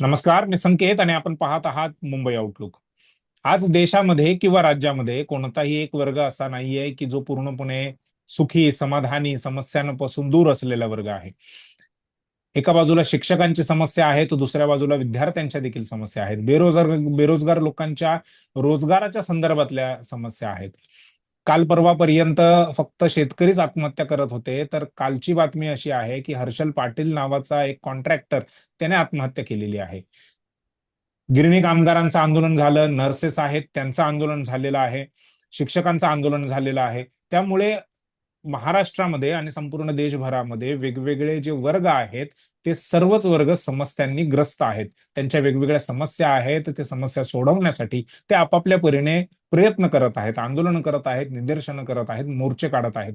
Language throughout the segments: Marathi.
नमस्कार मी संकेत आणि आपण पाहत आहात मुंबई आउटलुक आज देशामध्ये किंवा राज्यामध्ये कोणताही एक वर्ग असा नाहीये की जो पूर्णपणे सुखी समाधानी समस्यांपासून दूर असलेला वर्ग आहे. एका बाजूला शिक्षकांची समस्या आहे तर दुसऱ्या बाजूला विद्यार्थ्यांच्या देखील समस्या आहेत. बेरोजगार बेरोजगार लोकांच्या रोजगाराच्या संदर्भातल्या समस्या आहेत. काल परवापर्यंत फक्त शेतकरीच आत्महत्या करत होते तर कालची बातमी अशी आहे की हर्षल पाटील नावाचा एक कॉन्ट्रॅक्टर त्याने आत्महत्या केलेली आहे. गिरणी कामगारांचं आंदोलन झालं नर्सेस आहेत त्यांचं आंदोलन झालेलं आहे शिक्षकांचं आंदोलन झालेलं आहे. त्यामुळे महाराष्ट्रामध्ये आणि संपूर्ण देशभरामध्ये वेगवेगळे जे वर्ग आहेत ते सर्वच वर्ग समस्यांनी ग्रस्त आहेत. त्यांच्या वेगवेगळ्या समस्या आहेत ते समस्या सोडवण्यासाठी ते आपापल्या परीने प्रयत्न करत आहेत आंदोलन करत आहेत निदर्शनं करत आहेत मोर्चे काढत आहेत.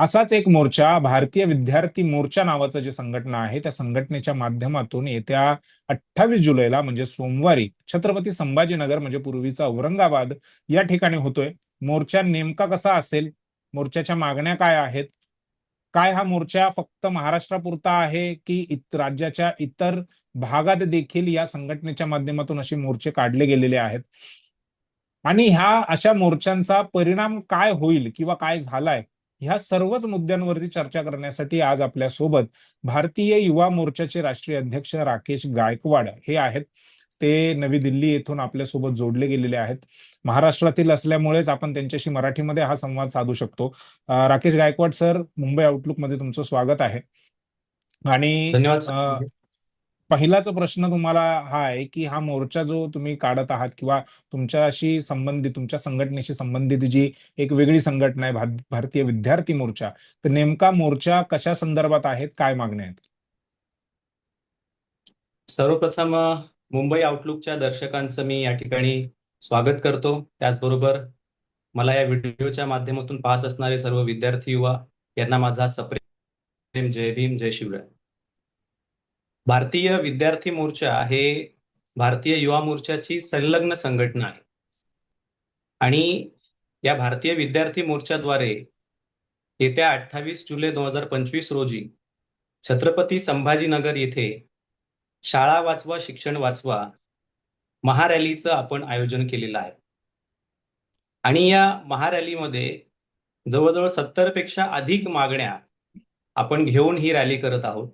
असाच एक मोर्चा भारतीय विद्यार्थी मोर्चा नावाचं जे संघटना आहे त्या संघटनेच्या माध्यमातून येत्या अठ्ठावीस जुलैला म्हणजे सोमवारी छत्रपती संभाजीनगर म्हणजे पूर्वीचा औरंगाबाद या ठिकाणी होतोय. मोर्चा नेमका कसा असेल मोर्चाच्या मागण्या काय आहेत? काय हा मोर्चा फक्त महाराष्ट्रापुरता आहे की राज्याच्या इतर भागात देखील या संघटनेच्या माध्यमातून असे मोर्चे काढले गेलेले आहेत? आणि ह्या अशा मोर्चांचा परिणाम काय होईल किंवा काय झालाय? ह्या सर्वच मुद्द्यांवरती चर्चा करण्यासाठी आज आपल्यासोबत भारतीय युवा मोर्चाचे राष्ट्रीय अध्यक्ष राकेश गायकवाड हे आहेत. ते नवी दिल्ली येथून आपल्यासोबत जोडले गेलेले आहेत. महाराष्ट्रातील असल्यामुळेच आपण त्यांच्याशी मराठीमध्ये हा संवाद साधू शकतो. राकेश गायकवाड सर मुंबई आउटलुकमध्ये तुमचं स्वागत आहे. आणि पहिलाच प्रश्न तुम्हाला हा आहे की हा मोर्चा जो तुम्ही काढत आहात किंवा तुमच्याशी संबंधित तुमच्या संघटनेशी संबंधित जी एक वेगळी संघटना आहे भारतीय विद्यार्थी मोर्चा तर नेमका मोर्चा कशा संदर्भात आहेत काय मागण्या आहेत? सर्वप्रथम मुंबई आउटलुकच्या दर्शकांचं मी या ठिकाणी स्वागत करतो. त्याचबरोबर मला या व्हिडिओच्या माध्यमातून पाहत असणारे सर्व विद्यार्थी युवा यांना माझा सप्रेम जय भीम जय शिवराय. भारतीय विद्यार्थी मोर्चा हे भारतीय युवा मोर्चाची संलग्न संघटना आहे. आणि या भारतीय विद्यार्थी मोर्चाद्वारे येत्या अठ्ठावीस जुलै दोन हजार पंचवीस रोजी छत्रपती संभाजीनगर येथे शाळा वाचवा शिक्षण वाचवा महारॅलीचं आपण आयोजन केलेलं आहे. आणि या महारॅलीमध्ये जवळजवळ सत्तरपेक्षा अधिक मागण्या आपण घेऊन ही रॅली करत आहोत.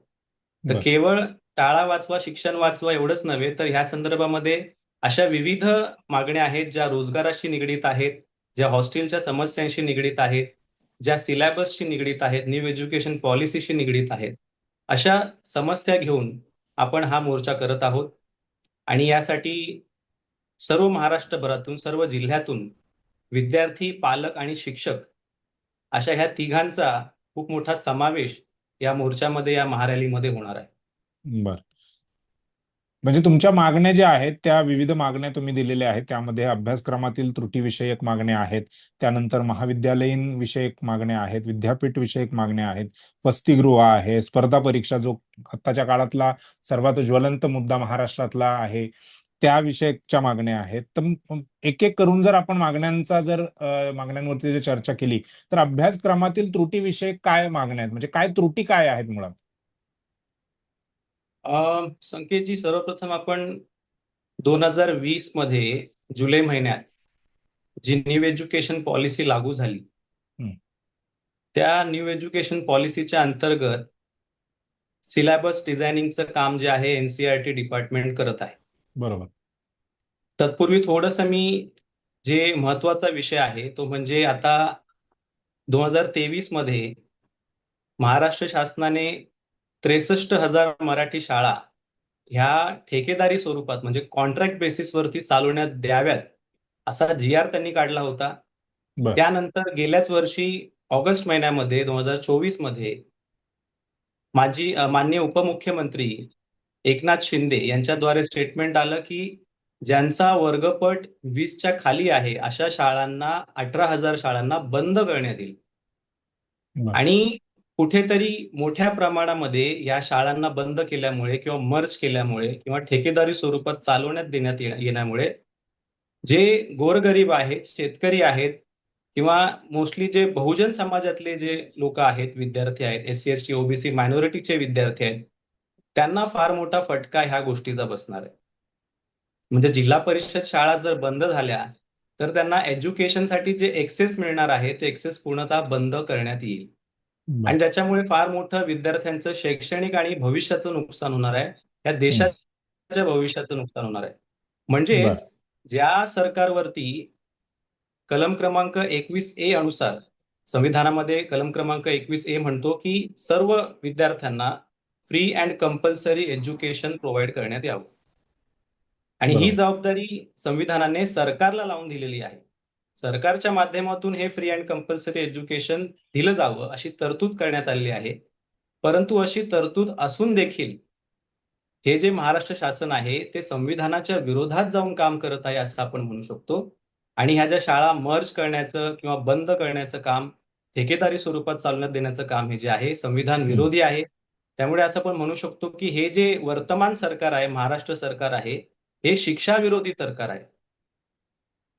तर केवळ शाळा वाचवा शिक्षण वाचवा एवढंच नव्हे तर ह्या संदर्भामध्ये अशा विविध मागण्या आहेत ज्या रोजगाराशी निगडीत आहेत ज्या हॉस्टेलच्या समस्यांशी निगडीत आहेत ज्या सिलेबसशी निगडीत आहेत न्यू एज्युकेशन पॉलिसीशी निगडीत आहेत. अशा समस्या घेऊन आपण हा मोर्चा करत आहोत. आणि यासाठी सर्व महाराष्ट्रभरातून सर्व जिल्ह्यातून विद्यार्थी पालक आणि शिक्षक अशा ह्या तिघांचा खूप मोठा समावेश या मोर्चामध्ये या महारॅलीमध्ये होणार आहे. बर. म्हणजे तुमच्या मागण्या ज्या आहेत त्या विविध मागण्या तुम्ही दिलेल्या आहेत. त्यामध्ये अभ्यासक्रमातील त्रुटी विषयक मागण्या आहेत. त्यानंतर महाविद्यालयीन विषयक मागण्या आहेत विद्यापीठ विषयक मागण्या आहेत वसतिगृह आहे स्पर्धा परीक्षा जो आत्ताच्या काळातला सर्वात ज्वलंत मुद्दा महाराष्ट्रातला आहे त्या विषयकच्या मागण्या आहेत. तर एक एक करून जर आपण मागण्यांचा जर मागण्यांवरती जर चर्चा केली तर अभ्यासक्रमातील त्रुटी विषयक काय मागण्या आहेत? म्हणजे काय त्रुटी काय आहेत मुळात? संकेतजी सर्वप्रथम आपण दोन हजार वीसमध्ये जुलै महिन्यात जी न्यू एज्युकेशन पॉलिसी लागू झाली त्या न्यू एज्युकेशन पॉलिसीच्या अंतर्गत सिलेबस डिझायनिंगचं काम जे आहे एनसीआरटी डिपार्टमेंट करत आहे. बरोबर. तत्पूर्वी थोडस मी जे महत्त्वाचा विषय आहे तो म्हणजे आता दोन हजार तेवीसमध्ये महाराष्ट्र शासनाने त्रेसष्ट हजार मराठी शाळा ह्या ठेकेदारी स्वरूपात म्हणजे कॉन्ट्रॅक्ट बेसिसवरती चालवण्यात द्याव्यात असा जी आर त्यांनी काढला होता. त्यानंतर गेल्याच वर्षी ऑगस्ट महिन्यामध्ये दोन हजार चोवीसमध्ये माजी मान्य उपमुख्यमंत्री एकनाथ शिंदे यांच्याद्वारे स्टेटमेंट आलं की ज्यांचा वर्गपट वीसच्या खाली आहे अशा शाळांना अठरा हजार शाळांना बंद करण्यात येईल. आणि कुठेतरी मोठ्या प्रमाणामध्ये या शाळांना बंद केल्यामुळे किंवा मर्ज केल्यामुळे किंवा ठेकेदारी स्वरूपात चालवण्यात देण्यात येण्यामुळे जे गोरगरीब आहेत शेतकरी आहेत किंवा मोस्टली जे बहुजन समाजातले जे लोक आहेत विद्यार्थी आहेत S C S T OBC मायनॉरिटीचे विद्यार्थी आहेत त्यांना फार मोठा फटका ह्या गोष्टीचा बसणार आहे. म्हणजे जिल्हा परिषद शाळा जर बंद झाल्या तर त्यांना एज्युकेशनसाठी जे एक्सेस मिळणार आहे ते एक्सेस पूर्णतः बंद करण्यात येईल. आणि त्याच्यामुळे फार मोठं विद्यार्थ्यांचं शैक्षणिक आणि भविष्याचं नुकसान होणार आहे. या देशाच्या भविष्याचं नुकसान होणार आहे. म्हणजे. ज्या सरकारवरती कलम क्रमांक एकवीस ए अनुसार संविधानामध्ये कलम क्रमांक एकवीस ए म्हणतो की सर्व विद्यार्थ्यांना free and compulsory education provide करण्यात यावं. आणि ही. जबाबदारी संविधानाने सरकारला लावून दिलेली आहे. सरकारच्या माध्यमातून हे फ्री अँड कंपल्सरी एज्युकेशन दिलं जावं अशी तरतूद करण्यात आलेली आहे. परंतु अशी तरतूद असून देखील हे जे महाराष्ट्र शासन आहे ते संविधानाच्या विरोधात जाऊन काम करत आहे असं आपण म्हणू शकतो. आणि ह्या ज्या शाळा मर्ज करण्याचं किंवा बंद करण्याचं काम ठेकेदारी स्वरूपात चालवण्यात देण्याचं काम हे जे आहे संविधान विरोधी आहे. त्यामुळे असं आपण म्हणू शकतो की हे जे वर्तमान सरकार आहे महाराष्ट्र सरकार आहे हे शिक्षा विरोधी सरकार आहे.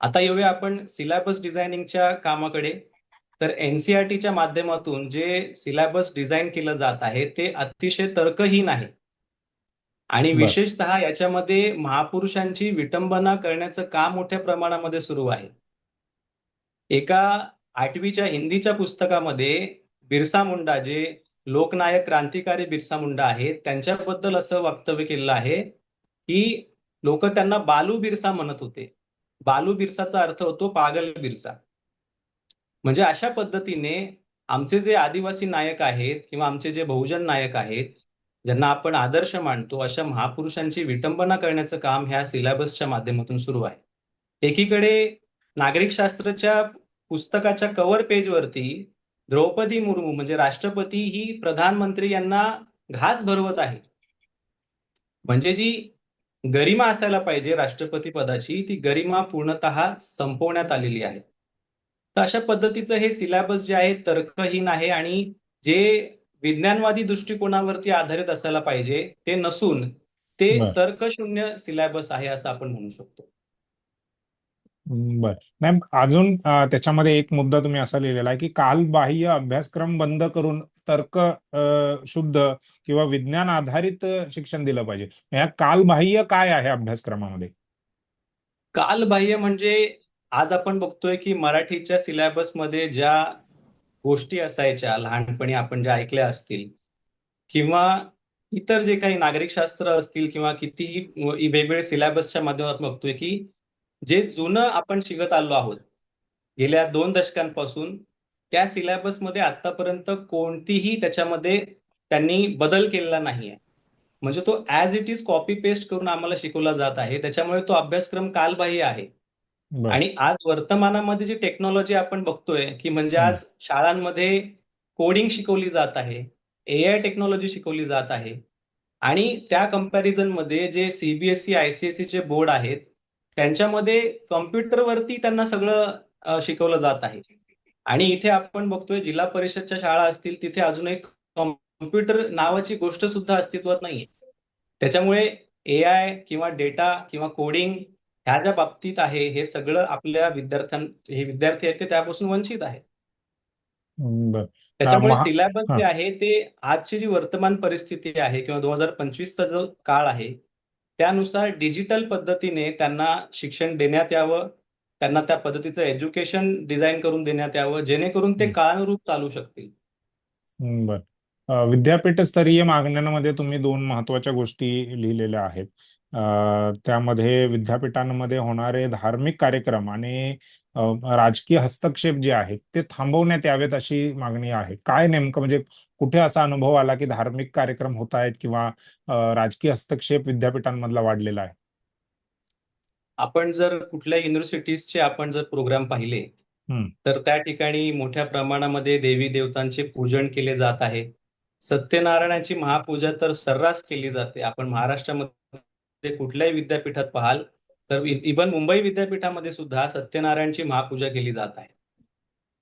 आता येऊया आपण सिलेबस डिझायनिंगच्या कामाकडे. तर एनसीआरटीच्या माध्यमातून जे सिलेबस डिझाईन केलं जात आहे ते अतिशय तर्कहीन आहे. आणि. विशेषतः याच्यामध्ये महापुरुषांची विटंबना करण्याचं काम मोठ्या प्रमाणामध्ये सुरू आहे. एका आठवीच्या हिंदीच्या पुस्तकामध्ये बिरसा मुंडा जे लोकनायक क्रांतिकारी बिरसा मुंडा आहेत त्यांच्याबद्दल असं वक्तव्य केलेलं आहे की लोक त्यांना बालू बिरसा म्हणत होते. बालू बिरसाचा अर्थ होतो पागल बिरसा. म्हणजे अशा पद्धतीने आमचे जे आदिवासी नायक आहेत किंवा आमचे जे बहुजन नायक आहेत ज्यांना आपण आदर्श मानतो अशा महापुरुषांची विटंबना करण्याचं काम ह्या सिलेबसच्या माध्यमातून सुरू आहे. एकीकडे नागरिकशास्त्राच्या पुस्तकाच्या कव्हर पेजवरती द्रौपदी मुर्मू म्हणजे राष्ट्रपती ही प्रधानमंत्री यांना घास भरवत आहे. म्हणजे जी गरिमा असायला पाहिजे राष्ट्रपती पदाची ती गरिमा पूर्णतः संपवण्यात आलेली आहे. तर अशा पद्धतीचं हे सिलेबस जे आहे तर्कहीन आहे आणि जे विज्ञानवादी दृष्टिकोनावरती आधारित असायला पाहिजे ते नसून ते. तर्कशून्य सिलेबस आहे असं आपण म्हणू शकतो. बर. मॅम अजून त्याच्यामध्ये एक मुद्दा तुम्ही असा लिहिलेला आहे की कालबाह्य अभ्यासक्रम बंद करून तर्क शुद्ध किंवा विज्ञान आधारित शिक्षण दिलं पाहिजे. या कालबाह्य काय आहे अभ्यासक्रमामध्ये? कालबाह्य म्हणजे आज आपण बघतोय की मराठीच्या सिलेबसमध्ये ज्या गोष्टी असायच्या लहानपणी आपण ज्या ऐकल्या असतील किंवा इतर जे काही नागरिकशास्त्र असतील किंवा कितीही वेगवेगळे सिलेबसच्या माध्यमातून बघतोय की जे जुनं आपण शिकत आलो आहोत गेल्या दोन दशकांपासून त्या सिलेबसमध्ये आतापर्यंत कोणतीही त्याच्यामध्ये त्यांनी बदल केलेला नाहीये. म्हणजे तो as it is copy paste करून आम्हाला शिकवला जात आहे. त्याच्यामुळे तो अभ्यासक्रम कालबाह्य आहे. आणि आज वर्तमानामध्ये जी टेक्नॉलॉजी आपण बघतोय की म्हणजे. आज शाळांमध्ये कोडिंग शिकवली जात आहे एआय टेक्नॉलॉजी शिकवली जात आहे. आणि त्या कंपॅरिझनमध्ये जे सीबीएसई आयसीएसई चे बोर्ड आहेत त्यांच्यामध्ये कम्प्युटरवरती त्यांना सगळं शिकवलं जात आहे. आणि इथे आपण बघतोय जिल्हा परिषदच्या शाळा असतील तिथे अजून एक कम्प्युटर नावाची गोष्ट सुद्धा अस्तित्वात नाहीये. त्याच्यामुळे एआय किंवा डेटा किंवा कोडिंग ह्या ज्या बाबतीत आहे हे सगळं आपल्या विद्यार्थ्यां हे विद्यार्थी आहेत ते त्यापासून वंचित आहेत. त्याच्यामुळे सिलेबस. जे आहे ते आजची जी वर्तमान परिस्थिती आहे किंवा दोन हजार पंचवीसचा जो काळ आहे त्यानुसार डिजिटल पद्धतीने त्यांना शिक्षण देण्यात यावं त्यांना त्या पद्धतीचं एज्युकेशन डिझाईन करून देण्यात यावं जेणेकरून ते. काळानुरूप चालू शकतील. बर. विद्यापीठस्तरीय मागण्यांमध्ये तुम्ही दोन महत्त्वाच्या गोष्टी लिहिलेल्या आहेत. त्यामध्ये विद्यापीठांमध्ये होणारे धार्मिक कार्यक्रम आणि राजकीय हस्तक्षेप जे आहेत ते थांबवण्यात यावेत अशी मागणी आहे. काय नेमकं म्हणजे कुठे असा अनुभव आला की धार्मिक कार्यक्रम होत आहेत किंवा राजकीय हस्तक्षेप विद्यापीठांमधला वाढलेला आहे? आपण जर कुठल्या युनिव्हर्सिटीजचे आपण जर प्रोग्राम पाहिले. तर त्या ठिकाणी मोठ्या प्रमाणामध्ये देवी देवतांचे पूजन केले जात आहे. सत्यनारायणाची महापूजा तर सर्रास केली जाते. आपण महाराष्ट्रामध्ये कुठल्याही विद्यापीठात पाहाल तर इवन मुंबई विद्यापीठामध्ये सुद्धा सत्यनारायणची महापूजा केली जात आहे.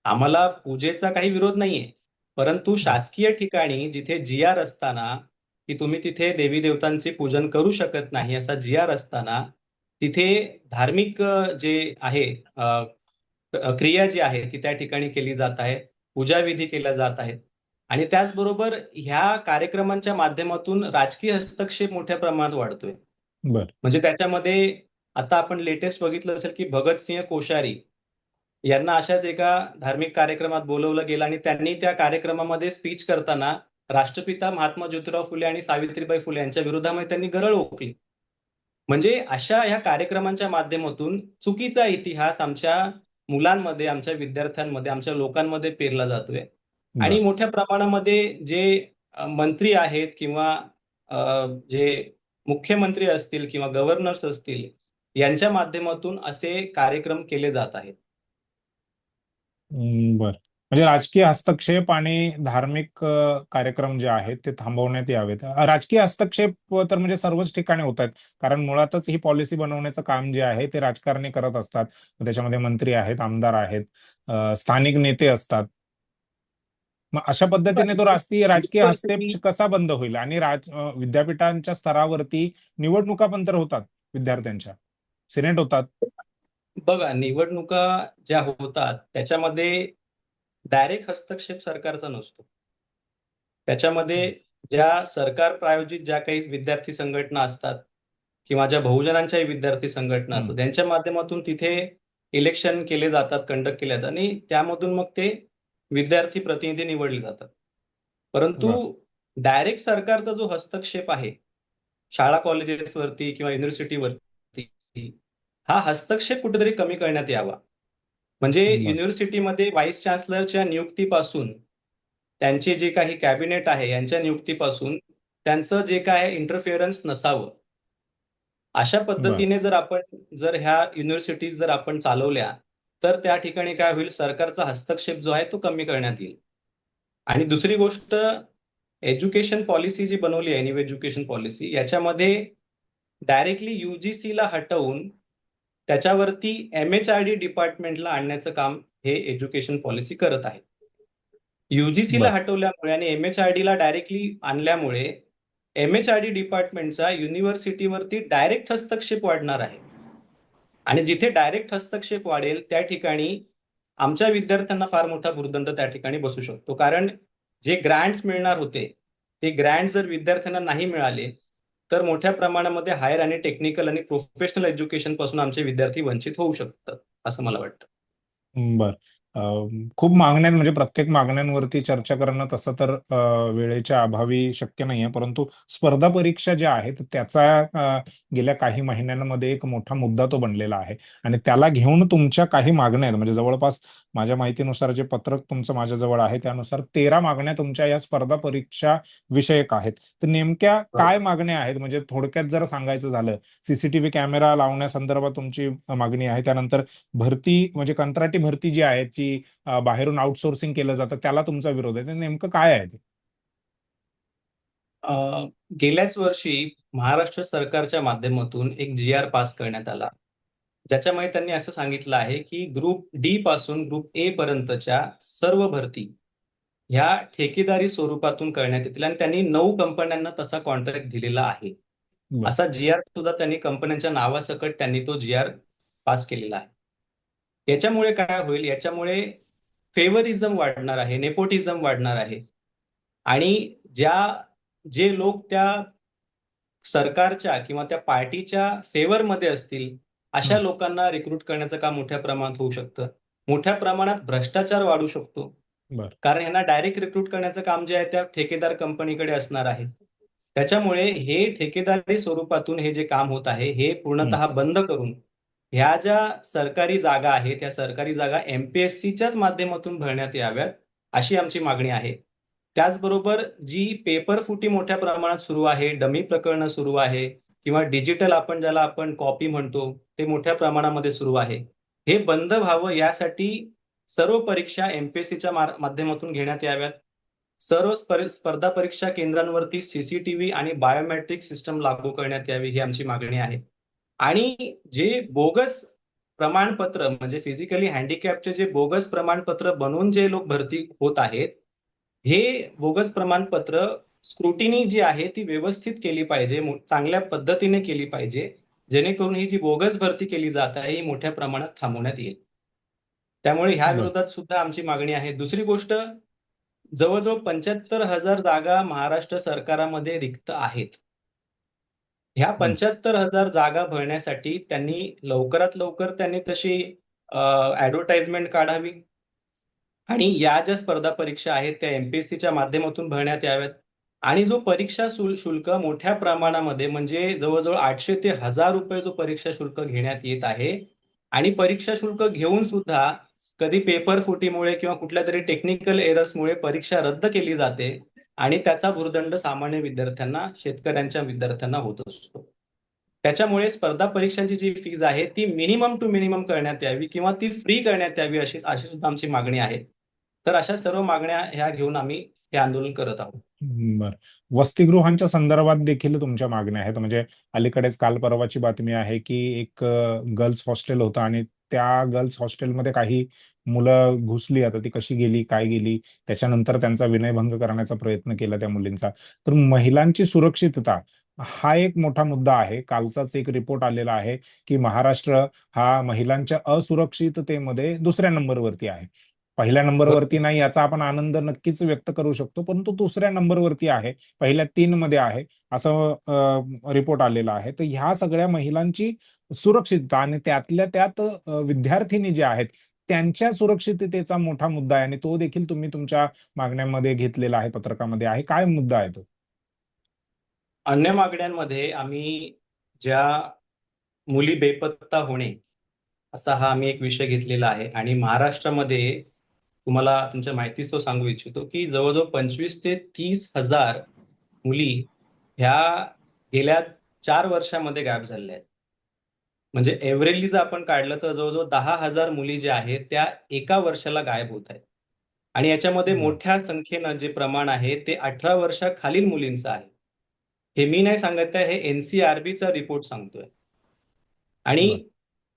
आम्हाला पूजेचा काही विरोध नाहीये परंतु शासकीय ठिकाणी जिथे जी आर असताना की तुम्ही तिथे देवी देवतांचे पूजन करू शकत नाही असा जी आर असताना तिथे धार्मिक जे आहे क्रिया जी आहे ती त्या ठिकाणी केली जात आहे. पूजाविधी केल्या जात आहेत. आणि त्याचबरोबर ह्या कार्यक्रमांच्या माध्यमातून राजकीय हस्तक्षेप मोठ्या प्रमाणात वाढतोय. बर. म्हणजे त्याच्यामध्ये आता आपण लेटेस्ट बघितलं असेल की भगतसिंह कोश्यारी यांना अशाच एका धार्मिक कार्यक्रमात बोलवलं गेलं आणि त्यांनी त्या कार्यक्रमामध्ये स्पीच करताना राष्ट्रपिता महात्मा ज्योतिराव फुले आणि सावित्रीबाई फुले यांच्या विरोधामध्ये त्यांनी गरळ ओकली. म्हणजे अशा ह्या कार्यक्रमांच्या माध्यमातून चुकीचा इतिहास आमच्या मुलांमध्ये आमच्या विद्यार्थ्यांमध्ये आमच्या लोकांमध्ये पेरला जातोय. आणि मोठ्या प्रमाणामध्ये जे मंत्री आहेत किंवा जे मुख्यमंत्री असतील किंवा गव्हर्नर्स असतील यांच्या माध्यमातून असे कार्यक्रम केले जात आहेत. बर. म्हणजे राजकीय हस्तक्षेप आणि धार्मिक कार्यक्रम जे आहेत ते थांबवण्यात यावेत. राजकीय हस्तक्षेप तर म्हणजे सर्वच ठिकाणी होत आहेत कारण मुळातच ही पॉलिसी बनवण्याचं काम जे आहे ते राजकारणी करत असतात. त्याच्यामध्ये मंत्री आहेत आमदार आहेत स्थानिक नेते असतात. मग अशा पद्धतीने तो राजकीय राजकीय हस्तक्षेप कसा बंद होईल? आणि राज विद्यापीठांच्या स्तरावरती निवडणुका पण तर होतात विद्यार्थ्यांच्या. सिनेट होतात. बघा निवडणुका ज्या होतात त्याच्यामध्ये डायरेक्ट हस्तक्षेप सरकारचा नसतो. त्याच्यामध्ये ज्या सरकार प्रायोजित ज्या काही विद्यार्थी संघटना असतात किंवा ज्या बहुजनांच्याही विद्यार्थी संघटना असतात. त्यांच्या माध्यमातून तिथे इलेक्शन केले जातात कंडक्ट केले जातात आणि त्यामधून मग ते विद्यार्थी प्रतिनिधी निवडले जातात. परंतु डायरेक्ट सरकारचा जो हस्तक्षेप आहे शाळा कॉलेजेसवरती किंवा युनिव्हर्सिटीवरती हा हस्तक्षेप कुठेतरी कमी करण्यात यावा. म्हणजे. युनिव्हर्सिटीमध्ये व्हाईस चान्सलरच्या नियुक्तीपासून त्यांचे जे काही कॅबिनेट आहे यांच्या नियुक्तीपासून त्यांचं जे काय इंटरफिअरन्स नसावं. अशा पद्धतीने जर आपण जर ह्या युनिव्हर्सिटीज जर आपण चालवल्या तर त्या ठिकाणी काय होईल? सरकारचा हस्तक्षेप जो आहे तो कमी करण्यात येईल. आणि दुसरी गोष्ट एज्युकेशन पॉलिसी जी बनवली आहे न्यू एज्युकेशन पॉलिसी याच्यामध्ये डायरेक्टली युजीसीला हटवून त्याच्यावरती एम एच आर डी डिपार्टमेंटला आणण्याचं काम हे एज्युकेशन पॉलिसी करत आहे. युजीसीला. हटवल्यामुळे आणि एम एच आर डी ला डायरेक्टली आणल्यामुळे एम एच आर डी डिपार्टमेंटचा युनिव्हर्सिटीवरती डायरेक्ट हस्तक्षेप वाढणार आहे. आणि जिथे डायरेक्ट हस्तक्षेप वाढेल त्या ठिकाणी आमच्या विद्यार्थ्यांना फार मोठा भुर्दंड त्या ठिकाणी बसू शकतो. कारण जे ग्रँट्स मिळणार होते ते ग्रँट जर विद्यार्थ्यांना नाही मिळाले तर मोठ्या प्रमाणामध्ये हायर आणि टेक्निकल आणि प्रोफेशनल एज्युकेशनपासून आमचे विद्यार्थी वंचित होऊ शकतात असं मला वाटतं. बर. खूप मागण्या म्हणजे प्रत्येक मागण्यांवरती चर्चा करणं तसं तर वेळेच्या अभावी शक्य नाहीये. परंतु स्पर्धा परीक्षा ज्या आहेत त्याचा गेल्या काही महिन्यांमध्ये एक मोठा मुद्दा तो बनलेला आहे. आणि त्याला घेऊन तुमच्या काही मागण्या आहेत. म्हणजे जवळपास माझ्या माहितीनुसार जे पत्रक तुमचं माझ्याजवळ आहे त्यानुसार तेरा मागण्या तुमच्या या स्पर्धा परीक्षा विषयक आहेत. तर नेमक्या काय मागण्या आहेत? म्हणजे थोडक्यात जर सांगायचं झालं सीसीटीव्ही कॅमेरा लावण्यासंदर्भात तुमची मागणी आहे. त्यानंतर भरती म्हणजे कंत्राटी भरती जी आहे जी अं, बाहेरून आउटसोर्सिंग केलं जातं त्याला तुमचा विरोध आहे. ते नेमकं काय आहे ते? गेल्याच वर्षी महाराष्ट्र सरकारच्या माध्यमातून एक जी आर पास करण्यात आला. ज्याच्यामध्ये त्यांनी असं सांगितलं आहे की ग्रुप डी पासून ग्रुप ए पर्यंतच्या सर्व भरती ह्या ठेकेदारी स्वरूपातून करण्यात येतील आणि त्यांनी नऊ कंपन्यांना तसा कॉन्ट्रॅक्ट दिलेला आहे. असा जी आर सुद्धा त्यांनी कंपन्यांच्या नावासकट त्यांनी तो जी आर पास केलेला आहे. याच्यामुळे काय होईल? याच्यामुळे फेवरिझम वाढणार आहे नेपोटिझम वाढणार आहे. आणि ज्या जे लोक त्या सरकारच्या किंवा त्या पार्टीच्या फेवरमध्ये असतील अशा. लोकांना रिक्रूट करण्याचं काम मोठ्या प्रमाणात होऊ शकतं. मोठ्या प्रमाणात भ्रष्टाचार वाढू शकतो. कारण यांना डायरेक्ट रिक्रूट करण्याचं काम जे आहे त्या ठेकेदार कंपनीकडे असणार आहे. त्याच्यामुळे हे ठेकेदारी स्वरूपातून हे जे काम होत आहे हे पूर्णतः बंद करून ह्या ज्या सरकारी जागा आहेत त्या सरकारी जागा एमपीएससीच्याच माध्यमातून भरण्यात याव्यात अशी आमची मागणी आहे. त्याचबरोबर जी पेपर फुटी मोठ्या प्रमाणात सुरू आहे डमी प्रकरणं सुरू आहे किंवा डिजिटल आपण ज्याला आपण कॉपी म्हणतो ते मोठ्या प्रमाणामध्ये सुरू आहे. हे बंद व्हावं यासाठी सर्व परीक्षा एमपीएससीच्या माध्यमातून घेण्यात याव्यात. सर्व स्पर्धा परीक्षा केंद्रांवरती सीसीटीव्ही आणि बायोमेट्रिक सिस्टम लागू करण्यात यावी ही आमची मागणी आहे. आणि जे बोगस प्रमाणपत्र म्हणजे फिजिकली हँडिकॅपचे जे बोगस प्रमाणपत्र बनवून जे लोक भरती होत आहेत हे बोगस प्रमाणपत्र स्क्रुटिनी जी आहे ती व्यवस्थित केली पाहिजे चांगल्या पद्धतीने केली पाहिजे जेणेकरून ही जी बोगस भरती केली जात आहे ही मोठ्या प्रमाणात थांबवण्यात येईल त्यामुळे ह्या. विरोधात सुद्धा आमची मागणी आहे दुसरी गोष्ट जवळजवळ पंच्याहत्तर हजार जागा महाराष्ट्र सरकारामध्ये रिक्त आहेत. ह्या पंच्याहत्तर हजार जागा भरण्यासाठी त्यांनी लवकरात लवकर त्यांनी तशी ऍडव्हर्टाइजमेंट काढावी. आणि या ज्या स्पर्धा परीक्षा आहेत त्या एमपीएससीच्या माध्यमातून भरण्यात याव्यात. आणि जो परीक्षा शुल- शुल्क मोठ्या प्रमाणामध्ये म्हणजे जवळजवळ आठशे ते हजार रुपये जो परीक्षा शुल्क घेण्यात येत आहे आणि परीक्षा शुल्क घेऊन सुद्धा कधी पेपर फुटीमुळे किंवा कुठल्या तरी टेक्निकल एरर्समुळे परीक्षा रद्द केली जाते आणि त्याचा भूर्दंड सामान्य विद्यार्थ्यांना शेतकऱ्यांच्या विद्यार्थ्यांना होत असतो. त्याच्यामुळे स्पर्धा परीक्षांची जी फीज आहे ती मिनिमम टू मिनिमम करण्यात यावी किंवा ती फ्री करण्यात यावी अशी अशी सुद्धा आमची मागणी आहे. तर अशा सर्व मागण्या ह्या घेऊन आम्ही हे आंदोलन करत आहोत. बर. वसतिगृहांच्या संदर्भात देखील तुमच्या मागण्या आहेत. म्हणजे अलीकडेच काल परवाची बातमी आहे की एक गर्ल्स हॉस्टेल होतं आणि त्या गर्ल्स हॉस्टेलमध्ये काही मुलं घुसली आता ती कशी गेली काय गेली त्याच्यानंतर त्यांचा विनयभंग करण्याचा प्रयत्न केला त्या मुलींचा. तर महिलांची सुरक्षितता हा एक मोठा मुद्दा आहे. कालचाच एक रिपोर्ट आलेला आहे की महाराष्ट्र हा महिलांच्या असुरक्षिततेमध्ये दुसऱ्या नंबरवरती आहे. पहिल्या नंबरवरती नाही याचा आपण आनंद नक्कीच व्यक्त करू शकतो परंतु दुसऱ्या नंबरवरती आहे पहिल्या तीन मध्ये आहे असं रिपोर्ट आलेला आहे. तर ह्या सगळ्या महिलांची सुरक्षितता आणि त्यातल्या त्यात विद्यार्थिनी जे आहेत त्यांच्या सुरक्षिततेचा मोठा मुद्दा आहे आणि तो देखील तुम्ही तुमच्या मागण्यांमध्ये घेतलेला आहे पत्रकामध्ये आहे. काय मुद्दा आहे तो? अन्य मागण्यांमध्ये आम्ही ज्या मुली बेपत्ता होणे असा हा आम्ही एक विषय घेतलेला आहे. आणि महाराष्ट्रामध्ये तुम्हाला तुमच्या माहितीच तो सांगू इच्छितो की जवळजवळ पंचवीस ते तीस हजार मुली ह्या गेल्या चार वर्षामध्ये गायब झालेल्या आहेत. म्हणजे एव्हरेजली जर आपण काढलं तर जवळजवळ दहा हजार मुली ज्या आहेत त्या एका वर्षाला गायब होत आहेत आणि याच्यामध्ये. मोठ्या संख्येनं जे प्रमाण आहे ते अठरा वर्षाखालील मुलींचं आहे हे मी नाही सांगत आहे हे एनसीआरबीचा रिपोर्ट सांगतोय आणि.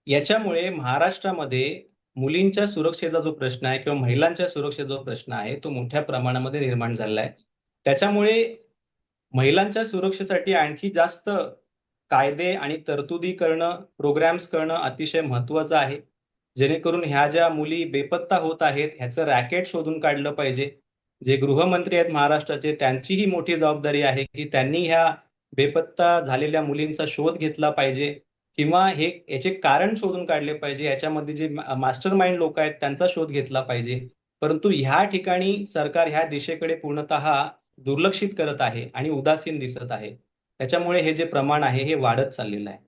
याच्यामुळे महाराष्ट्रामध्ये मुलींच्या सुरक्षेचा जो प्रश्न आहे किंवा महिलांच्या सुरक्षेचा जो प्रश्न आहे तो मोठ्या प्रमाणामध्ये निर्माण झालेला आहे त्याच्यामुळे महिलांच्या सुरक्षेसाठी आणखी जास्त कायदे आणि तरतुदी करणं प्रोग्राम्स करणं अतिशय महत्वाचं आहे. जेणेकरून ह्या ज्या मुली बेपत्ता होत आहेत ह्याचं रॅकेट शोधून काढलं पाहिजे. जे गृहमंत्री आहेत महाराष्ट्राचे त्यांचीही मोठी जबाबदारी आहे की त्यांनी ह्या बेपत्ता झालेल्या मुलींचा शोध घेतला पाहिजे. किंवा हे याचे कारण शोधून काढले पाहिजे. याच्यामध्ये जे मास्टर माइंड लोक आहेत त्यांचा शोध घेतला पाहिजे. परंतु ह्या ठिकाणी सरकार ह्या दिशेकडे पूर्णतः दुर्लक्षित करत आहे आणि उदासीन दिसत आहे. त्याच्यामुळे हे जे प्रमाण आहे हे वाढत चाललेलं आहे.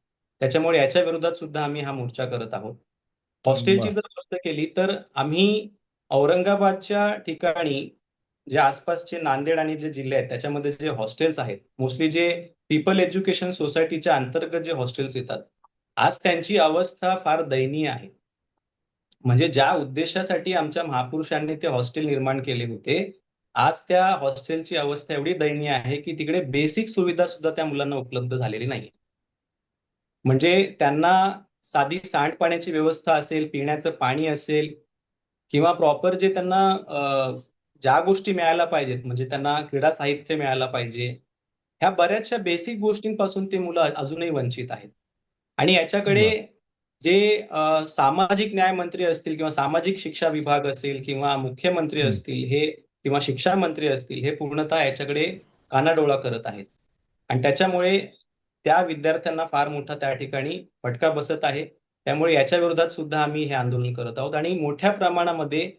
त्याच्यामुळे याच्या विरोधात सुद्धा आम्ही हा मोर्चा करत आहोत. हॉस्टेलची. जर गोष्ट केली तर आम्ही औरंगाबादच्या ठिकाणी जे आसपासचे नांदेड आणि जे जिल्हे आहेत त्याच्यामध्ये जे हॉस्टेल्स आहेत मोस्टली जे पीपल एज्युकेशन सोसायटीच्या अंतर्गत जे हॉस्टेल्स येतात आज त्यांची अवस्था फार दयनीय आहे. म्हणजे ज्या उद्देशासाठी आमच्या महापुरुषांनी ते हॉस्टेल निर्माण केले होते आज त्या हॉस्टेलची अवस्था एवढी दयनीय आहे की तिकडे बेसिक सुविधा सुद्धा त्या मुलांना उपलब्ध झालेली नाही म्हणजे त्यांना साधी सांडपाण्याची व्यवस्था असेल पिण्याचं पाणी असेल किंवा प्रॉपर जे त्यांना ज्या गोष्टी मिळायला पाहिजेत म्हणजे त्यांना क्रीडा साहित्य मिळायला पाहिजे ह्या बऱ्याचशा बेसिक गोष्टींपासून ते मुलं अजूनही वंचित आहेत. आणि याच्याकडे जे सामाजिक न्याय मंत्री असतील किंवा सामाजिक शिक्षा विभाग असेल किंवा मुख्यमंत्री. असतील हे किंवा शिक्षा मंत्री असतील हे पूर्णतः याच्याकडे कानाडोळा करत आहेत. आणि त्याच्यामुळे त्या विद्यार्थ्यांना फार मोठा त्या ठिकाणी फटका बसत आहे. त्यामुळे याच्या विरोधात सुद्धा आम्ही हे आंदोलन करत आहोत. आणि मोठ्या प्रमाणामध्ये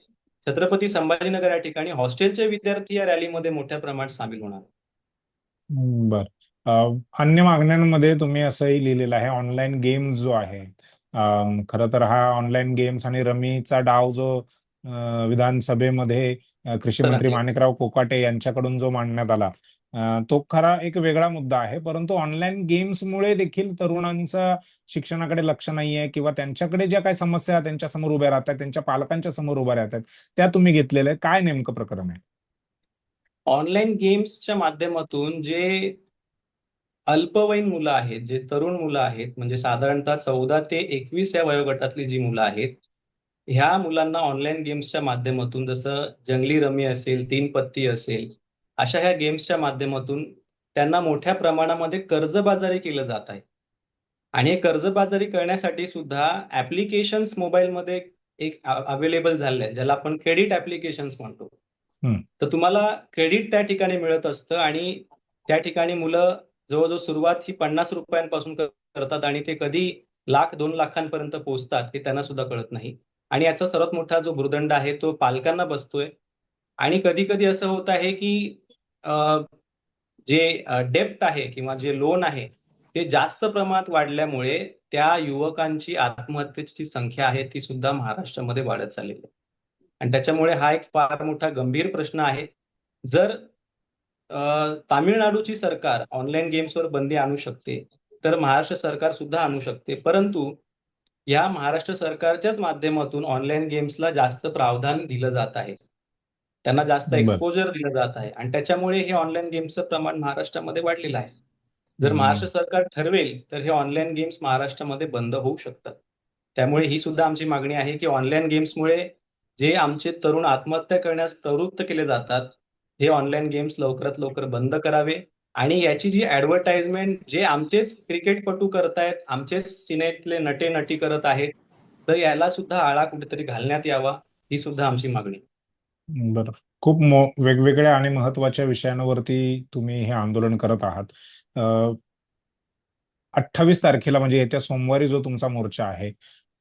छत्रपती संभाजीनगर या ठिकाणी हॉस्टेलचे विद्यार्थी या रॅलीमध्ये मोठ्या प्रमाणात सामील होणार बर. अन्य मागण्यांमध्ये तुम्ही असंही लिहिलेलं आहे ऑनलाईन गेम जो आहे खर तर हा ऑनलाईन गेम्स आणि रमीचा डाव जो विधानसभेमध्ये कृषी तर मंत्री. माणिकराव कोकाटे यांच्याकडून जो मांडण्यात आला तो खरा एक वेगळा मुद्दा आहे. परंतु ऑनलाईन गेम्समुळे देखील तरुणांचं शिक्षणाकडे लक्ष नाहीये किंवा त्यांच्याकडे ज्या काही समस्या त्यांच्यासमोर उभ्या राहतात त्यांच्या पालकांच्या समोर उभ्या राहतात त्या तुम्ही घेतलेल्या काय नेमकं प्रकरण आहे? ऑनलाईन गेम्सच्या माध्यमातून जे अल्पवयीन मुलं आहेत जे तरुण मुलं आहेत म्हणजे साधारणतः चौदा ते एकवीस या वयोगटातली जी मुलं आहेत ह्या मुलांना ऑनलाईन गेम्सच्या माध्यमातून जसं जंगली रमी असेल तीन पत्ती असेल अशा ह्या गेम्सच्या माध्यमातून त्यांना मोठ्या प्रमाणामध्ये कर्जबाजारी केलं जात आहे. आणि हे कर्जबाजारी करण्यासाठी सुद्धा ऍप्लिकेशन्स मोबाईलमध्ये एक अवेलेबल झाले आहेत ज्याला आपण क्रेडिट ऍप्लिकेशन्स म्हणतो. तर तुम्हाला क्रेडिट त्या ठिकाणी मिळत असतं आणि त्या ठिकाणी मुलं जवळजवळ सुरुवात ही पन्नास रुपयांपासून करतात आणि ते कधी लाख दोन लाखांपर्यंत पोहोचतात हे त्यांना सुद्धा कळत नाही. आणि याचा सर्वात मोठा जो भूर्दंड आहे तो पालकांना बसतोय. आणि कधी कधी असं होत आहे की जे डेप्ट आहे किंवा जे लोन आहे ते जास्त प्रमाणात वाढल्यामुळे त्या युवकांची आत्महत्येची संख्या आहे ती सुद्धा महाराष्ट्रामध्ये वाढत चाललेली आहे. आणि त्याच्यामुळे हा एक फार मोठा गंभीर प्रश्न आहे. जर तामिळनाडूची सरकार ऑनलाईन गेम्सवर बंदी आणू शकते तर महाराष्ट्र सरकार सुद्धा आणू शकते. परंतु या महाराष्ट्र सरकारच्याच माध्यमातून ऑनलाईन गेम्सला जास्त प्रावधान दिलं जात आहे. त्यांना जास्त. एक्सपोजर दिलं जात आहे. आणि त्याच्यामुळे हे ऑनलाईन गेम्सचं प्रमाण महाराष्ट्रामध्ये वाढलेलं आहे. जर. महाराष्ट्र सरकार ठरवेल तर हे ऑनलाईन गेम्स महाराष्ट्रामध्ये बंद होऊ शकतात. त्यामुळे ही सुद्धा आमची मागणी आहे की ऑनलाईन गेम्समुळे जे आमचे तरुण आत्महत्या करण्यास प्रवृत्त केले जातात हे ऑनलाईन गेम्स लवकरात लवकर बंद करावे. आणि याची जी ऍडव्हर्टाइजमेंट जे आमचेच क्रिकेटपटू करतायत आमचेच सिनेतले नटे नटी करत आहेत तर याला सुद्धा आळा कुठेतरी घालण्यात यावा ही सुद्धा आमची मागणी. बरं. खूप वेगवेगळ्या आणि महत्त्वाच्या विषयांवरती तुम्ही हे आंदोलन करत आहात. अठ्ठावीस तारखेला म्हणजे येत्या सोमवारी जो तुमचा मोर्चा आहे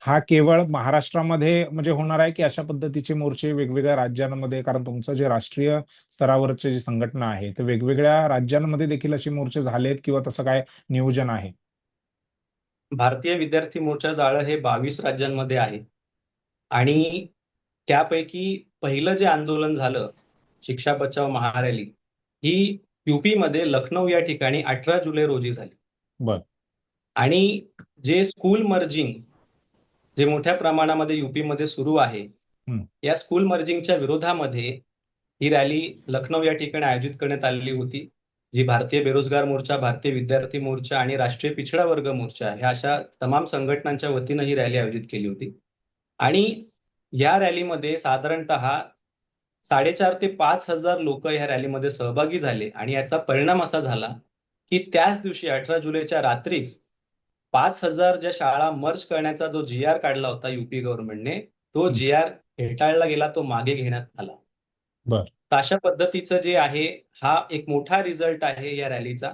हा केवळ महाराष्ट्रामध्ये म्हणजे होणार आहे की अशा पद्धतीचे मोर्चे वेगवेगळ्या राज्यांमध्ये कारण तुमचं जे राष्ट्रीय स्तरावरचे जी संघटना आहे ते वेगवेगळ्या राज्यांमध्ये देखील असे मोर्चे झालेत किंवा तसं काय नियोजन आहे? भारतीय विद्यार्थी मोर्चा जाळं हे बावीस राज्यांमध्ये आहे. आणि त्यापैकी पहिलं जे आंदोलन झालं शिक्षा बचाव महारॅली ही युपी मध्ये लखनौ या ठिकाणी अठरा जुलै रोजी झाली. बर. आणि जे स्कूल मर्जिंग जे मोठ्या प्रमाणामध्ये युपी मध्ये सुरू आहे. या स्कूल मर्जिंगच्या विरोधामध्ये ही रॅली लखनौ या ठिकाणी आयोजित करण्यात आलेली होती जी भारतीय बेरोजगार मोर्चा भारतीय विद्यार्थी मोर्चा आणि राष्ट्रीय पिछडा वर्ग मोर्चा ह्या अशा तमाम संघटनांच्या वतीनं ही रॅली आयोजित केली होती आणि या रॅलीमध्ये साधारणतः साडेचार ते पाच हजार लोक ह्या रॅलीमध्ये सहभागी झाले आणि याचा परिणाम असा झाला की त्याच दिवशी अठरा जुलैच्या रात्रीच पाच हजार ज्या शाळा मर्ज करण्याचा जो जी आर काढला होता युपी गव्हर्नमेंटने तो जी आर फेटाळला गेला तो मागे घेण्यात आला. तर अशा पद्धतीचं जे आहे हा एक मोठा रिझल्ट आहे या रॅलीचा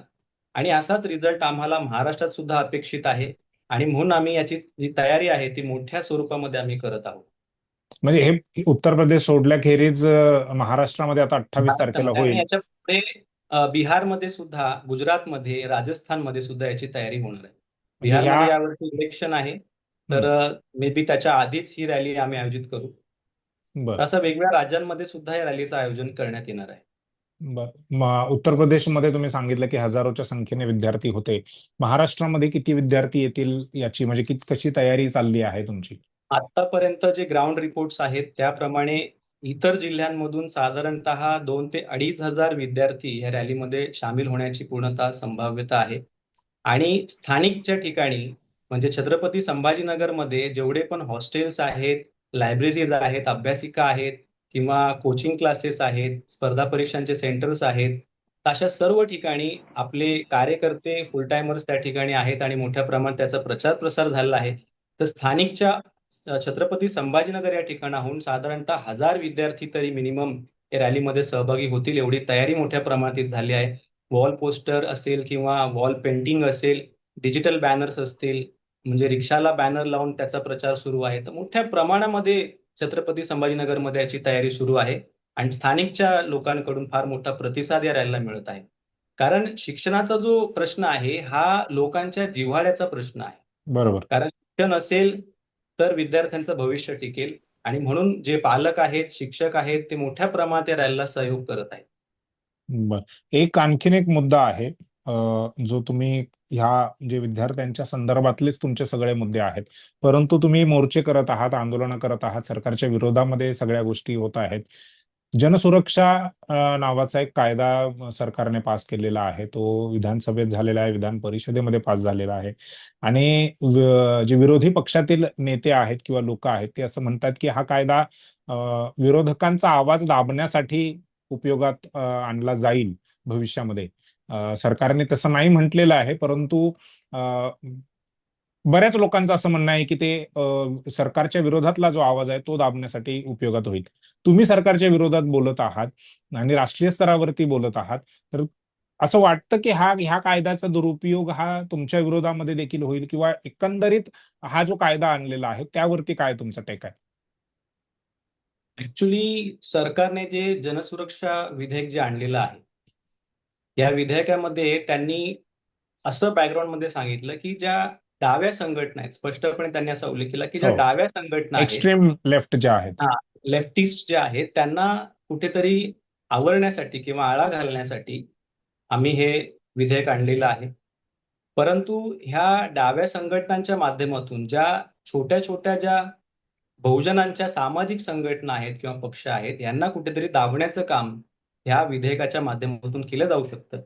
आणि असाच रिझल्ट आम्हाला महाराष्ट्रात सुद्धा अपेक्षित आहे. आणि म्हणून आम्ही याची जी तयारी आहे ती मोठ्या स्वरूपामध्ये आम्ही करत आहोत. म्हणजे हे उत्तर प्रदेश सोडल्याखेरीज महाराष्ट्रामध्ये आता अठ्ठावीस तारखेला होईल. याच्यापुढे बिहारमध्ये सुद्धा गुजरातमध्ये राजस्थानमध्ये सुद्धा याची तयारी होणार आहे. बिहारमध्ये यावर्षी इलेक्शन आहे. तर मे बी त्याच्या आधीच ही रॅली आम्ही आयोजित करू. असं वेगवेगळ्या राज्यांमध्ये सुद्धा या रॅलीचं आयोजन करण्यात येणार आहे. उत्तर प्रदेशमध्ये तुम्ही सांगितलं की हजारोच्या संख्येने विद्यार्थी होते. महाराष्ट्रामध्ये किती विद्यार्थी येतील याची म्हणजे कित कशी तयारी चालली आहे तुमची? आतापर्यंत जे ग्राउंड रिपोर्ट्स आहेत त्याप्रमाणे इतर जिल्ह्यांमधून साधारणतः दोन ते अडीच हजार विद्यार्थी या रॅलीमध्ये सामील होण्याची पूर्णतः संभाव्यता आहे. आणि स्थानिकच्या ठिकाणी म्हणजे छत्रपती संभाजीनगरमध्ये जेवढे पण हॉस्टेल्स आहेत लायब्ररीज आहेत अभ्यासिका आहेत किंवा कोचिंग क्लासेस आहेत स्पर्धा परीक्षांचे सेंटर्स आहेत अशा सर्व ठिकाणी आपले कार्यकर्ते फुल टायमर्स त्या ठिकाणी आहेत आणि मोठ्या प्रमाणात त्याचा प्रचार प्रसार झालेला आहे. तर स्थानिकच्या छत्रपती संभाजीनगर या ठिकाणाहून साधारणतः हजार विद्यार्थी तरी मिनिमम या रॅलीमध्ये सहभागी होतील एवढी तयारी मोठ्या प्रमाणात झाली आहे. वॉल पोस्टर असेल किंवा वॉल पेंटिंग असेल डिजिटल बॅनर्स असतील म्हणजे रिक्षाला बॅनर लावून त्याचा प्रचार सुरू आहे तर मोठ्या प्रमाणामध्ये छत्रपती संभाजीनगरमध्ये याची तयारी सुरू आहे आणि स्थानिकच्या लोकांकडून फार मोठा प्रतिसाद या रॅलीला मिळत आहे. कारण शिक्षणाचा जो प्रश्न आहे हा लोकांच्या जिव्हाळ्याचा प्रश्न आहे. बरोबर. शिक्षण असेल तर विद्यार्थ्यांचं भविष्य टिकेल आणि म्हणून जे पालक आहेत शिक्षक आहेत ते मोठ्या प्रमाणात या रॅलीला सहयोग करत आहेत. बर. एक आणखीन एक मुद्दा आहे जो तुम्ही ह्या जे विद्यार्थ्यांच्या संदर्भातलेच तुमचे सगळे मुद्दे आहेत. परंतु तुम्ही मोर्चे करत आहात आंदोलन करत आहात सरकारच्या विरोधामध्ये सगळ्या गोष्टी होत आहेत. जनसुरक्षा नावाचा एक कायदा सरकारने पास केलेला आहे. तो विधानसभेत झालेला आहे विधान परिषदेमध्ये पास झालेला आहे. आणि व- जे विरोधी पक्षातील नेते आहेत किंवा लोक आहेत ते असं म्हणतात की हा कायदा विरोधकांचा आवाज दाबण्यासाठी उपयोगात आणला जाईल भविष्यामध्ये. सरकारने तसं नाही म्हटलेलं आहे परंतु बऱ्याच लोकांचं असं म्हणणं आहे की ते सरकारच्या विरोधातला जो आवाज आहे तो दाबण्यासाठी उपयोगात होईल. तुम्ही सरकारच्या विरोधात बोलत आहात आणि राष्ट्रीय स्तरावरती बोलत आहात तर असं वाटतं की हा ह्या कायद्याचा दुरुपयोग हा तुमच्या विरोधामध्ये देखील होईल किंवा एकंदरीत हा जो कायदा आणलेला आहे त्यावरती काय तुमचा टेक आहे? ऍक्च्युली सरकारने जे जनसुरक्षा विधेयक जे आणलेलं आहे या विधेयकामध्ये त्यांनी असं बॅकग्राऊंडमध्ये सांगितलं की ज्या डाव्या संघटना आहेत स्पष्टपणे त्यांनी असा उल्लेख केला की ज्या हो. डाव्या संघटना आहेत एक्स्ट्रीम लेफ्ट ज्या आहेत लेफ्टिस्ट जे आहेत त्यांना कुठेतरी आवरण्यासाठी किंवा आळा घालण्यासाठी आम्ही हे विधेयक आणलेलं आहे परंतु ह्या डाव्या संघटनांच्या माध्यमातून ज्या छोट्या छोट्या ज्या बहुजनांच्या सामाजिक संघटना आहेत किंवा पक्ष आहेत यांना कुठेतरी दाबण्याचं काम ह्या विधेयकाच्या माध्यमातून केलं जाऊ शकतं.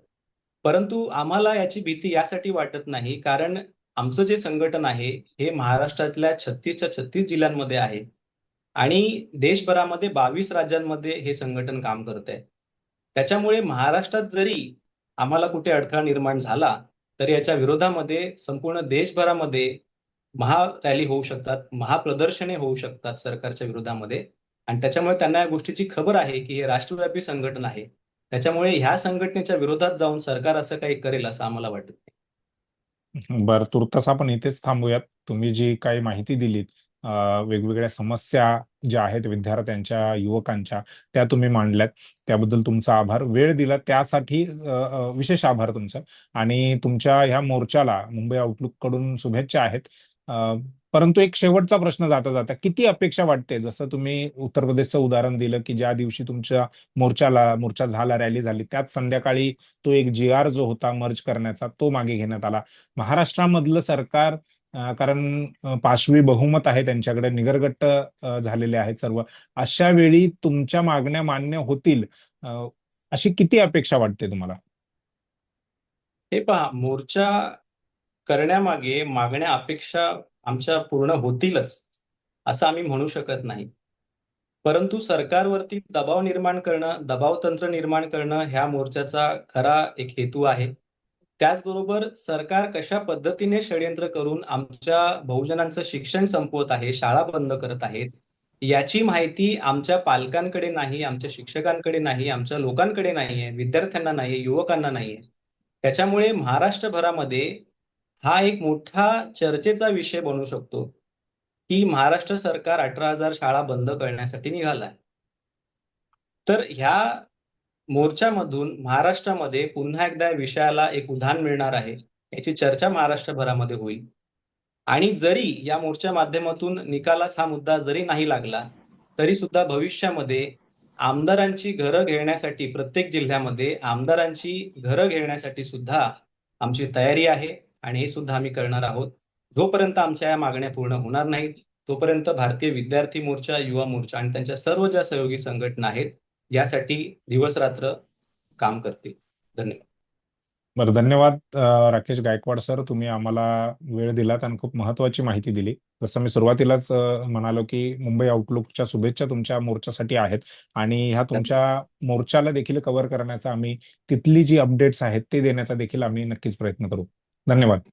परंतु आम्हाला याची भीती यासाठी वाटत नाही कारण आमचं जे संघटन आहे हे महाराष्ट्रातल्या छत्तीसच्या छत्तीस जिल्ह्यांमध्ये आहे. आणि देशभरामध्ये बावीस राज्यांमध्ये हे संघटन काम करत आहे त्याच्यामुळे महाराष्ट्रात जरी आम्हाला कुठे अडथळा निर्माण झाला तर याच्या विरोधामध्ये संपूर्ण देशभरामध्ये महा रॅली होऊ शकतात महाप्रदर्शने होऊ शकतात सरकारच्या विरोधामध्ये. आणि त्याच्यामुळे त्यांना या गोष्टीची खबर आहे की हे राष्ट्रव्यापी संघटन आहे. त्याच्यामुळे ह्या संघटनेच्या विरोधात जाऊन सरकार असं काही करेल असं आम्हाला वाटत नाही. बरं तुर्तास आपण इथेच थांबूयात. तुम्ही जी काही माहिती दिलीत वेगवेगळ्या समस्या ज्या आहेत विद्यार्थ्यांच्या युवकांच्या त्या तुम्ही मांडल्यात. त्याबद्दल तुमचा आभार. वेळ दिला त्यासाठी विशेष आभार तुमचा. आणि तुमच्या ह्या मोर्चाला मुंबई आउटलुककडून शुभेच्छा आहेत. परंतु एक शेवटचा प्रश्न जाता जाता किती अपेक्षा वाटते? जसं तुम्ही उत्तर प्रदेशचं उदाहरण दिलं की ज्या दिवशी तुमच्या मोर्चाला मोर्चा झाला रॅली झाली त्यात संध्याकाळी तो एक जी आर जो होता मर्ज करण्याचा तो मागे घेण्यात आला. महाराष्ट्रामधलं सरकार कारण पाशवी बहुमत आहे त्यांच्याकडे निगरगट्ट झालेले आहेत सर्व. अशा वेळी तुमच्या मागण्या मान्य होतील अशी किती अपेक्षा वाटते तुम्हाला? हे पहा मोर्चा करण्यामागे मागण्या अपेक्षा आमच्या पूर्ण होतीलच असं आम्ही म्हणू शकत नाही. परंतु सरकारवरती दबाव निर्माण करणं दबाव तंत्र निर्माण करणं ह्या मोर्चाचा खरा एक हेतू आहे. त्याचबरोबर सरकार कशा पद्धतीने षडयंत्र करून आमच्या बहुजनांचं शिक्षण संपवत आहे शाळा बंद करत आहेत याची माहिती आमच्या पालकांकडे नाही आमच्या शिक्षकांकडे नाही आमच्या लोकांकडे नाहीये विद्यार्थ्यांना नाहीये युवकांना नाहीये. त्याच्यामुळे महाराष्ट्रभरामध्ये हा एक मोठा चर्चेचा विषय बनू शकतो की महाराष्ट्र सरकार अठरा हजार शाळा बंद करण्यासाठी निघालाय. तर ह्या मोर्चामधून महाराष्ट्रामध्ये पुन्हा एकदा या विषयाला एक उदाहरण मिळणार आहे याची चर्चा महाराष्ट्रभरामध्ये होईल. आणि जरी या मोर्चा माध्यमातून निकालास हा मुद्दा जरी नाही लागला तरी सुद्धा भविष्यामध्ये आमदारांची घरं घेण्यासाठी प्रत्येक जिल्ह्यामध्ये आमदारांची घरं घेण्यासाठी सुद्धा आमची तयारी आहे. आणि हे सुद्धा आम्ही करणार आहोत. जोपर्यंत आमच्या या मागण्या पूर्ण होणार नाहीत तोपर्यंत भारतीय विद्यार्थी मोर्चा युवा मोर्चा आणि त्यांच्या सर्व ज्या सहयोगी संघटना आहेत यासाठी दिवस रात्र काम करतील. धन्यवाद. बरं धन्यवाद राकेश गायकवाड सर. तुम्ही आम्हाला वेळ दिलात आणि खूप महत्वाची माहिती दिली. जसं मी सुरुवातीलाच म्हणालो की मुंबई आउटलुकच्या शुभेच्छा तुमच्या मोर्चासाठी आहेत आणि ह्या तुमच्या मोर्चाला देखील कव्हर करण्याचा आम्ही तिथली जी अपडेट्स आहेत ते देण्याचा देखील आम्ही नक्कीच प्रयत्न करू. धन्यवाद.